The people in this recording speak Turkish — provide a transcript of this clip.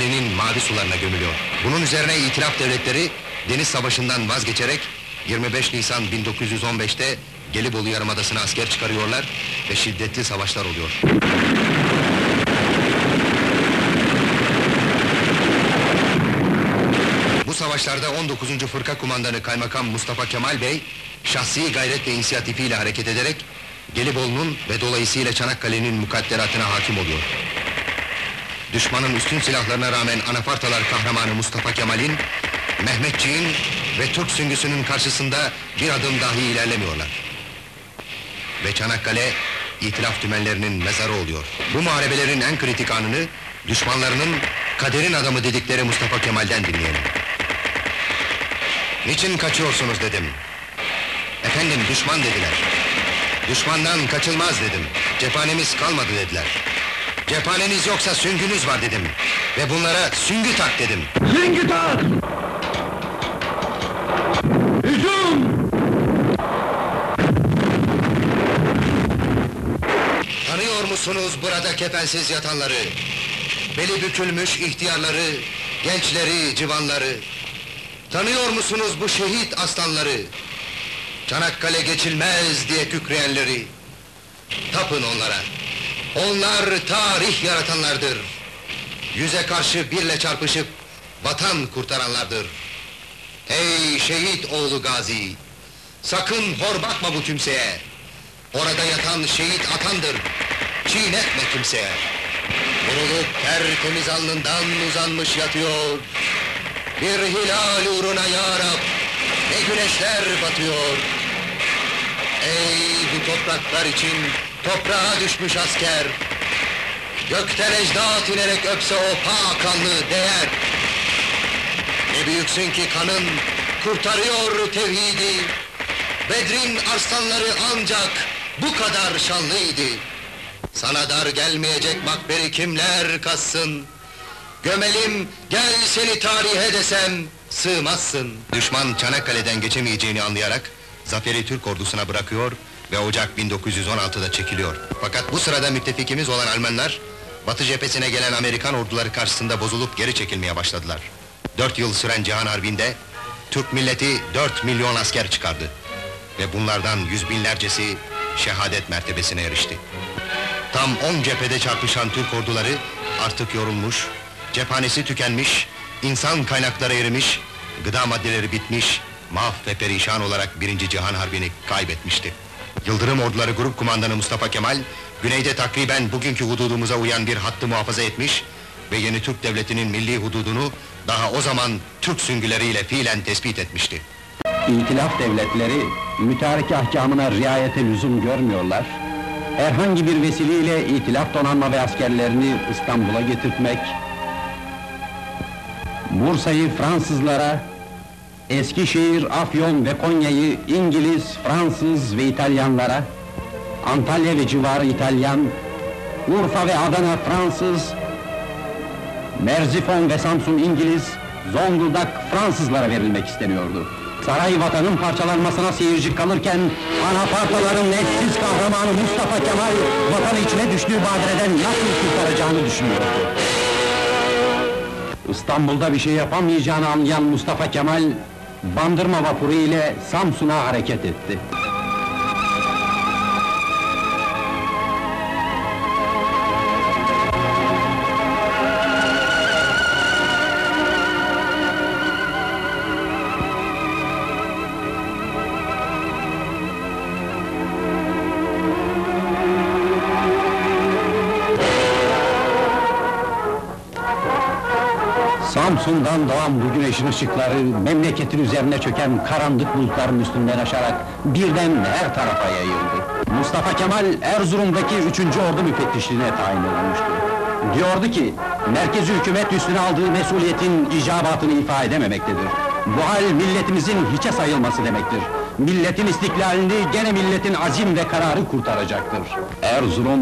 Çanakkale'nin mavi sularına gömülüyor. Bunun üzerine itilaf devletleri deniz savaşından vazgeçerek 25 Nisan 1915'te Gelibolu Yarımadası'na asker çıkarıyorlar ve şiddetli savaşlar oluyor. Bu savaşlarda 19. Fırka Kumandanı Kaymakam Mustafa Kemal Bey, şahsi gayret ve inisiyatifiyle hareket ederek, Gelibolu'nun ve dolayısıyla Çanakkale'nin mukadderatına hakim oluyor. Düşmanın üstün silahlarına rağmen Anafartalar kahramanı Mustafa Kemal'in, Mehmetçiğin ve Türk süngüsünün karşısında bir adım dahi ilerlemiyorlar. Ve Çanakkale, itilaf dümenlerinin mezarı oluyor. Bu muharebelerin en kritik anını, düşmanlarının kaderin adamı dedikleri Mustafa Kemal'den dinleyelim. Niçin kaçıyorsunuz dedim. Efendim düşman dediler. Düşmandan kaçılmaz dedim. Cephanemiz kalmadı dediler. Cephaneniz yoksa süngünüz var dedim. Ve bunlara süngü tak dedim. Süngü tak! Hücum! Tanıyor musunuz burada kefensiz yatanları? Beli bükülmüş ihtiyarları, gençleri, civanları. Tanıyor musunuz bu şehit aslanları? Çanakkale geçilmez diye kükreyenleri. Tapın onlara. Onlar tarih yaratanlardır. Yüze karşı birle çarpışıp vatan kurtaranlardır. Ey şehit oğlu Gazi! Sakın hor bakma bu kimseye. Orada yatan şehit atandır. Çiğnetme kimseye. Vurulup tertemiz alnından uzanmış yatıyor. Bir hilal uğruna ya Rab, ne güneşler batıyor. Ey bu topraklar için toprağa düşmüş asker. Gökten ecdat inerek öpse o pak kanlı değer. Ne büyüksün ki kanın kurtarıyor tevhidi. Bedrin arslanları ancak bu kadar şanlıydı. Sana dar gelmeyecek makberi kimler kassın? Gömelim, gel seni tarihe desem, sığmazsın. Düşman Çanakkale'den geçemeyeceğini anlayarak, zaferi Türk ordusuna bırakıyor ve Ocak 1916'da çekiliyor. Fakat bu sırada müttefikimiz olan Almanlar, Batı cephesine gelen Amerikan orduları karşısında bozulup geri çekilmeye başladılar. Dört yıl süren Cihan Harbi'nde, Türk milleti 4 milyon asker çıkardı. Ve bunlardan yüz binlercesi şehadet mertebesine erişti. Tam on cephede çarpışan Türk orduları artık yorulmuş, cephanesi tükenmiş, insan kaynakları erimiş, gıda maddeleri bitmiş, mahv ve perişan olarak Birinci Cihan Harbi'ni kaybetmişti. Yıldırım Orduları Grup Kumandanı Mustafa Kemal, güneyde takriben bugünkü hududumuza uyan bir hattı muhafaza etmiş ve yeni Türk Devleti'nin milli hududunu daha o zaman Türk süngüleriyle fiilen tespit etmişti. İtilaf devletleri mütareke ahkamına riayete lüzum görmüyorlar. Herhangi bir vesileyle itilaf donanma ve askerlerini İstanbul'a getirtmek, Bursa'yı Fransızlara, Eskişehir, Afyon ve Konya'yı İngiliz, Fransız ve İtalyanlara, Antalya ve civarı İtalyan, Urfa ve Adana Fransız, Merzifon ve Samsun İngiliz, Zonguldak Fransızlara verilmek isteniyordu. Saray vatanın parçalanmasına seyirci kalırken, Anafartaların eşsiz kahramanı Mustafa Kemal, vatan içine düştüğü badireden nasıl kurtaracağını düşünüyordu. İstanbul'da bir şey yapamayacağını anlayan Mustafa Kemal, Bandırma vapuru ile Samsun'a hareket etti. Samsun'dan doğan bu güneşin ışıkları, memleketin üzerine çöken karanlık bulutların üstünden aşarak birden her tarafa yayıldı. Mustafa Kemal, Erzurum'daki 3. Ordu müfettişliğine tayin olmuştu. Diyordu ki, merkezi hükümet üstüne aldığı mesuliyetin icabatını ifa edememektedir. Bu hal milletimizin hiçe sayılması demektir. Milletin istiklalini gene milletin azim ve kararı kurtaracaktır. Erzurum